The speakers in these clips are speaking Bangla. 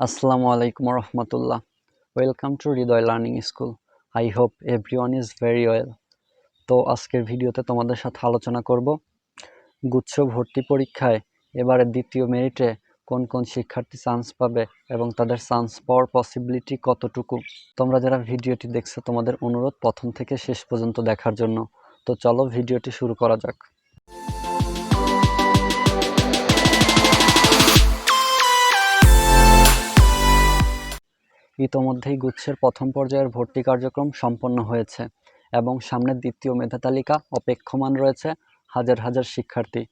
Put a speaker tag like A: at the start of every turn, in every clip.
A: Assalamu alaikum warahmatullah. Welcome to Hridoy learning school I hope everyone is very well তো আজকের ভিডিওতে তোমাদের সাথে আলোচনা করব গুচ্ছ ভর্তি পরীক্ষায় এবারে দ্বিতীয় মেরিটে কোন কোন শিক্ষার্থী চান্স পাবে এবং তাদের চান্স পাওয়ার পসিবিলিটি কতটুকু? তোমরা যারা ভিডিওটি দেখছ, তোমাদের অনুরোধ প্রথম থেকে শেষ পর্যন্ত দেখার জন্য। তো চলো ভিডিওটি শুরু করা যাক। ইতোমধ্যেই গুচ্ছের প্রথম পর্যায়ের ভর্তি কার্যক্রম সম্পন্ন হয়েছে এবং সামনে দ্বিতীয় মেধা তালিকা অপেক্ষমান রয়েছে হাজার হাজার শিক্ষার্থী।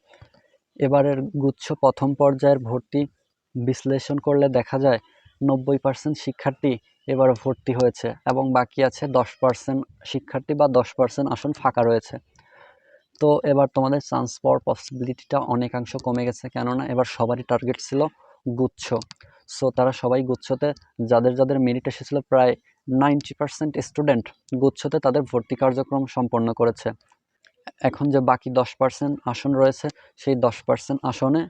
A: এবারের গুচ্ছ প্রথম পর্যায়ের ভর্তি বিশ্লেষণ করলে দেখা যায় নব্বই পার্সেন্ট শিক্ষার্থী এবার ভর্তি হয়েছে এবং বাকি আছে দশ পার্সেন্ট শিক্ষার্থী বা দশ পার্সেন্ট আসন ফাঁকা রয়েছে। তো এবার তোমাদের চান্স পাওয়ার পসিবিলিটিটা অনেকাংশ কমে গেছে কেননা এবার সবারই টার্গেট ছিল গুচ্ছ। সো তারা সবাই গুচ্ছতে, যাদের যাদের মেরিট এসেছিল প্রায় নাইনটি পার্সেন্ট স্টুডেন্ট গুচ্ছতে তাদের ভর্তি কার্যক্রম সম্পন্ন করেছে। এখন যে বাকি দশ পার্সেন্ট আসন রয়েছে, সেই দশ পার্সেন্ট আসনে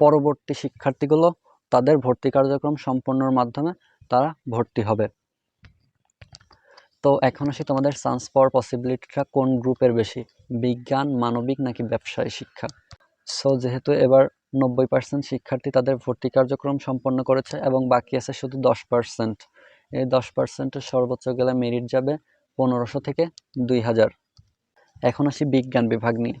A: পরবর্তী শিক্ষার্থীগুলো তাদের ভর্তি কার্যক্রম সম্পন্নর মাধ্যমে তারা ভর্তি হবে। তো, এখন আসি তোমাদের চান্স পাওয়ার পসিবিলিটিটা কোন গ্রুপের বেশি, বিজ্ঞান, মানবিক নাকি ব্যবসায় শিক্ষা? সো যেহেতু এবার নব্বই পার্সেন্ট শিক্ষার্থী তাদের ভর্তি কার্যক্রম সম্পন্ন করেছে এবং বাকি আছে শুধু দশ পার্সেন্ট এই দশ পার্সেন্টের সর্বোচ্চ গেলে মেরিট যাবে পনেরোশো থেকে দুই হাজার। এখন আসি বিজ্ঞান বিভাগ নিয়ে।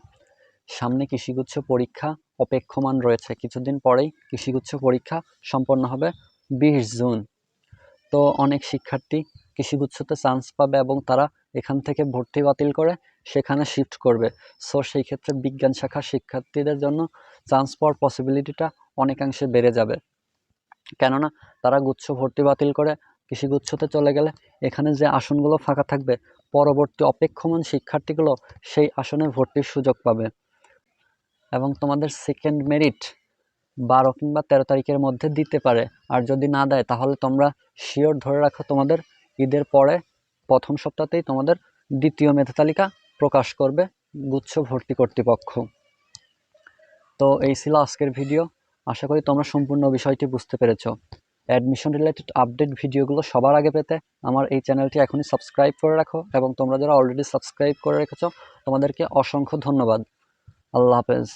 A: সামনে কৃষিগুচ্ছ পরীক্ষা অপেক্ষমান রয়েছে। কিছুদিন পরেই কৃষিগুচ্ছ পরীক্ষা সম্পন্ন হবে বিশ জুন। তো অনেক শিক্ষার্থী কৃষিগুচ্ছতে চান্স পাবে এবং তারা এখান থেকে ভর্তি বাতিল করে সেখানে শিফট করবে। সো সেই ক্ষেত্রে বিজ্ঞান শাখার শিক্ষার্থীদের জন্য চান্স পাওয়ার পসিবিলিটিটা অনেকাংশে বেড়ে যাবে। কেননা, তারা গুচ্ছ ভর্তি বাতিল করে কৃষিগুচ্ছতে চলে গেলে এখানে যে আসনগুলো ফাঁকা থাকবে, পরবর্তী অপেক্ষমান শিক্ষার্থীগুলো সেই আসনে ভর্তির সুযোগ পাবে। এবং তোমাদের সেকেন্ড মেরিট বারো কিংবা তেরো তারিখের মধ্যে দিতে পারে। আর যদি না দেয়, তাহলে তোমরা শিওর ধরে রাখো তোমাদের ঈদের পরে প্রথম সপ্তাহতেই তোমাদের দ্বিতীয় মেধা তালিকা প্রকাশ করবে গুচ্ছ ভর্তি কর্তৃপক্ষ। তো এই ছিল আজকের ভিডিও। আশা করি তোমরা সম্পূর্ণ বিষয়টি বুঝতে পেরেছ। অ্যাডমিশন রিলেটেড আপডেট ভিডিওগুলো সবার আগে পেতে আমার এই চ্যানেলটি এখনই সাবস্ক্রাইব করে রাখো এবং তোমরা যারা অলরেডি সাবস্ক্রাইব করে রেখেছো, তোমাদেরকে অসংখ্য ধন্যবাদ। আল্লাহ হাফেজ।